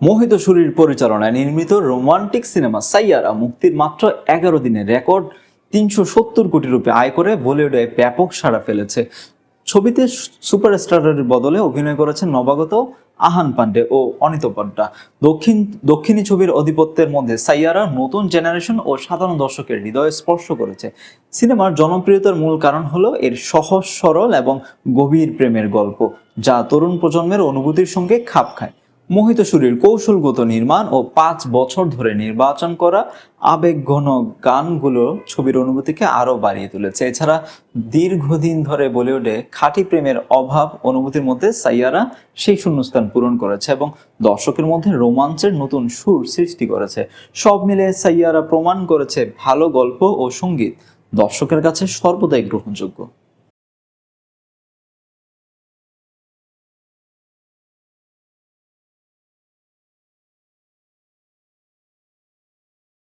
মোহিত সুরির পরিচালনায় নির্মিত romantic cinema Saiyaara মুক্তির মাত্র এগারো দিনে রেকর্ড তিনশো সত্তর কোটি রুপি আয় করে বলিউডে ব্যাপক সাড়া ফেলেছে। ছবিতে সুপারস্টারের বদলে অভিনয় করেছেন নবাগত আহান পান্ডে ও অনিত পড্ডা। দক্ষিণ, দক্ষিণী ছবির আধিপত্যের মধ্যে সাইয়ারা নতুন জেনারেশন ও সাধারণ দর্শকের হৃদয় স্পর্শ করেছে। সিনেমার জনপ্রিয়তার মূল কারণ হলো এর সহজ, সরল এবং গভীর প্রেমের গল্প, যা তরুণ প্রজন্মের অনুভূতির সঙ্গে খাপ খায়। মোহিত সুরীর কৌশলগত নির্মাণ ও পাঁচ বছর ধরে নির্বাচন করা আবেগঘন গানগুলো ছবির অনুভূতিকে আরও বাড়িয়ে তুলেছে। এছাড়া দীর্ঘদিন ধরে বলিউডে খাঁটি প্রেমের অভাব অনুভূতির মধ্যে সাইয়ারা সেই শূন্যস্থান পূরণ করেছে এবং দর্শকের মধ্যে রোমাঞ্চের নতুন সুর সৃষ্টি করেছে। সব মিলে সাইয়ারা প্রমাণ করেছে ভালো গল্প ও সংগীত। দর্শকের কাছে সর্বদাই গ্রহণযোগ্য।